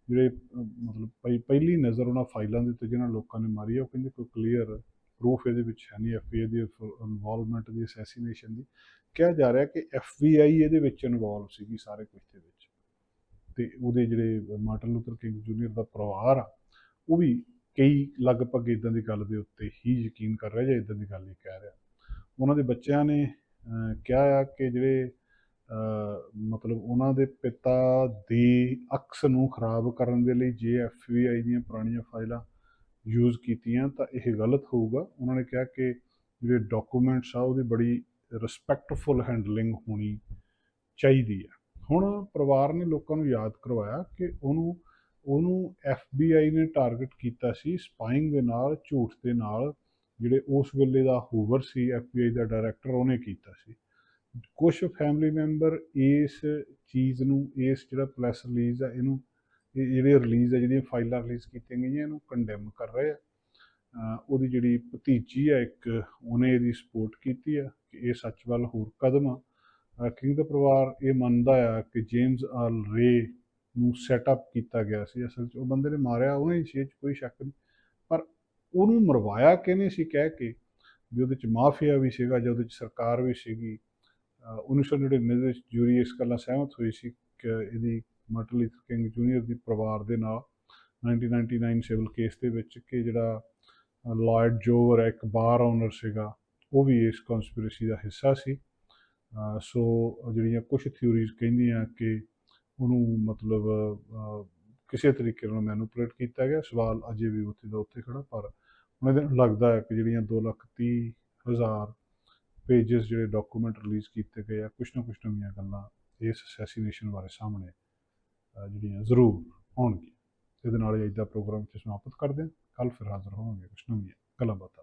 ਜਿਹੜੇ ਮਤਲਬ ਪਹਿ- ਪਹਿਲੀ ਨਜ਼ਰ ਉਹਨਾਂ ਫਾਈਲਾਂ ਦੇ ਉੱਤੇ ਜਿਹਨਾਂ ਲੋਕਾਂ ਨੇ ਮਾਰੀ ਆ, ਉਹ ਕਹਿੰਦੇ ਕੋਈ ਕਲੀਅਰ ਪ੍ਰੂਫ ਇਹਦੇ ਵਿੱਚ ਹੈ ਨਹੀਂ ਐਫਬੀਆਈ ਦੀ ਇਨਵੋਲਵਮੈਂਟ ਦੀ ਅਸੈਸੀਨੇਸ਼ਨ ਦੀ। ਕਿਹਾ ਜਾ ਰਿਹਾ ਕਿ ਐਫਬੀਆਈ ਇਹਦੇ ਵਿੱਚ ਇਨਵੋਲਵ ਸੀਗੀ ਸਾਰੇ ਕੁਝ ਦੇ ਵਿੱਚ। ਤੇ ਉਹਦੇ ਜਿਹੜੇ ਮਾਰਟਨ ਲੂਥਰ ਕਿੰਗ ਜੂਨੀਅਰ ਦਾ ਪਰਿਵਾਰ ਆ, ਉਹ ਵੀ ਕਈ ਲਗਭਗ ਇਦਾਂ ਦੀ ਗੱਲ ਦੇ ਉੱਤੇ ਹੀ ਯਕੀਨ ਕਰ ਰਿਹਾ ਜਾਂ ਇਦਾਂ ਦੀ ਗੱਲ ਹੀ ਕਹਿ ਰਿਹਾ। ਉਹਨਾਂ ਦੇ ਬੱਚਿਆਂ ਨੇ ਕਿਹਾ ਆ ਕਿ ਜਿਹੜੇ ਮਤਲਬ ਉਹਨਾਂ ਦੇ ਪਿਤਾ ਦੀ ਅਕਸ ਨੂੰ ਖਰਾਬ ਕਰਨ ਦੇ ਲਈ ਜੇ ਐਫਬੀਆਈ ਦੀਆਂ ਪੁਰਾਣੀਆਂ ਫਾਈਲਾਂ ਯੂਜ਼ ਕੀਤੀਆਂ ਤਾਂ ਇਹ ਗਲਤ ਹੋਊਗਾ। ਉਹਨਾਂ ਨੇ ਕਿਹਾ ਕਿ ਜਿਹੜੇ ਡਾਕੂਮੈਂਟਸ ਆ ਉਹਦੀ ਬੜੀ ਰਿਸਪੈਕਟਫੁਲ ਹੈਂਡਲਿੰਗ ਹੋਣੀ ਚਾਹੀਦੀ ਹੈ ਹੁਣ ਪਰਿਵਾਰ ਨੇ ਲੋਕਾਂ ਨੂੰ ਯਾਦ ਕਰਵਾਇਆ ਕਿ ਉਹਨੂੰ ਉਹਨੂੰ ਐਫਬੀਆਈ ਨੇ ਟਾਰਗੇਟ ਕੀਤਾ ਸੀ ਸਪਾਈਂਗ ਦੇ ਨਾਲ, ਝੂਠ ਦੇ ਨਾਲ ਜਿਹੜੇ ਉਸ ਵੇਲੇ ਦਾ ਹੂਵਰ ਸੀ ਐਫਬੀਆਈ ਦਾ ਡਾਇਰੈਕਟਰ ਉਹਨੇ ਕੀਤਾ ਸੀ। ਕੁਝ ਫੈਮਿਲੀ ਮੈਂਬਰ ਇਸ ਚੀਜ਼ ਨੂੰ, ਇਸ ਜਿਹੜਾ ਪ੍ਰੈਸ ਰਿਲੀਜ਼ ਆ, ਇਹਨੂੰ, ਇਹ ਜਿਹੜੇ ਰਿਲੀਜ਼ ਆ, ਜਿਹੜੀਆਂ ਫਾਈਲਾਂ ਰਿਲੀਜ਼ ਕੀਤੀਆਂ ਗਈਆਂ, ਇਹਨੂੰ ਕੰਡੈਮ ਕਰ ਰਹੇ ਆ। ਉਹਦੀ ਜਿਹੜੀ ਭਤੀਜੀ ਆ, ਇੱਕ ਉਹਨੇ ਇਹਦੀ ਸਪੋਰਟ ਕੀਤੀ ਆ ਕਿ ਇਹ ਸੱਚ ਵੱਲ ਹੋਰ ਕਦਮ ਆ। ਕਿੰਗ ਦਾ ਪਰਿਵਾਰ ਇਹ ਮੰਨਦਾ ਆ ਕਿ ਜੇਮਸ ਆਲ ਰੇ ਨੂੰ ਸੈਟਅਪ ਕੀਤਾ ਗਿਆ ਸੀ। ਅਸਲ 'ਚ ਉਹ ਬੰਦੇ ਨੇ ਮਾਰਿਆ, ਉਹਨੇ ਹੀ 'ਚ ਕੋਈ ਸ਼ੱਕ ਨਹੀਂ। ਉਹਨੂੰ ਮਰਵਾਇਆ ਕਿਹਨੇ ਸੀ ਕਹਿ ਕੇ ਵੀ ਉਹਦੇ 'ਚ ਮਾਫੀਆ ਵੀ ਸੀਗਾ ਜਾਂ ਉਹਦੇ 'ਚ ਸਰਕਾਰ ਵੀ ਸੀਗੀ। ਅਹ 1999 ਦੇ ਵਿੱਚ ਜੂਰੀ ਇਸ ਗੱਲਾਂ ਸਹਿਮਤ ਹੋਈ ਸੀ ਕਿ ਇਹਦੀ ਮਾਰਟਨ ਲੂਥਰ ਕਿੰਗ ਜੂਨੀਅਰ ਦੀ ਪਰਿਵਾਰ ਦੇ ਨਾਲ 1999 ਸਿਵਲ ਕੇਸ ਦੇ ਵਿੱਚ ਕਿ ਜਿਹੜਾ ਲਾਇਡ ਜੋਵਰ ਹੈ, ਇੱਕ ਬਾਰ ਓਨਰ ਸੀਗਾ, ਉਹ ਵੀ ਇਸ ਕਨਸਪੀਰੇਸੀ ਦਾ ਹਿੱਸਾ ਸੀ। ਸੋ ਜਿਹੜੀਆਂ ਕੁਝ ਥਿਊਰੀਜ਼ ਕਹਿੰਦੀਆਂ ਕਿ ਉਹਨੂੰ ਮਤਲਬ ਕਿਸੇ ਤਰੀਕੇ ਨਾਲ ਮੈਨੂਪੂਲੇਟ ਕੀਤਾ ਗਿਆ। ਸਵਾਲ ਅਜੇ ਵੀ ਉੱਥੇ ਦਾ ਉੱਥੇ ਖੜਾ, ਪਰ ਹੁਣ ਇਹਦੇ ਲੱਗਦਾ ਹੈ ਕਿ ਜਿਹੜੀਆਂ 2 ਲੱਖ 30 ਹਜ਼ਾਰ ਪੇजेस ਜਿਹੜੇ ਡਾਕੂਮੈਂਟ ਰਿਲੀਜ਼ ਕੀਤੇ ਗਏ ਆ, ਕੁਛ ਨਾ ਕੁਛ ਨਵੀਆਂ ਗੱਲਾਂ ਇਸ ਅਸੈਸੀਨੇਸ਼ਨ ਬਾਰੇ ਸਾਹਮਣੇ ਜਿਹੜੀਆਂ ਜ਼ਰੂਰ ਆਉਣਗੀਆਂ। ਇਹਦੇ ਨਾਲ ਹੀ ਅੱਜ ਦਾ ਪ੍ਰੋਗਰਾਮ ਇੱਥੇ ਸਮਾਪਤ ਕਰਦੇ ਹਾਂ। ਕੱਲ ਫਿਰ ਹਾਜ਼ਰ ਹੋਵਾਂਗੇ ਕੁਛ ਨਵੀਆਂ ਗੱਲਾਂ ਬਾਤਾਂ।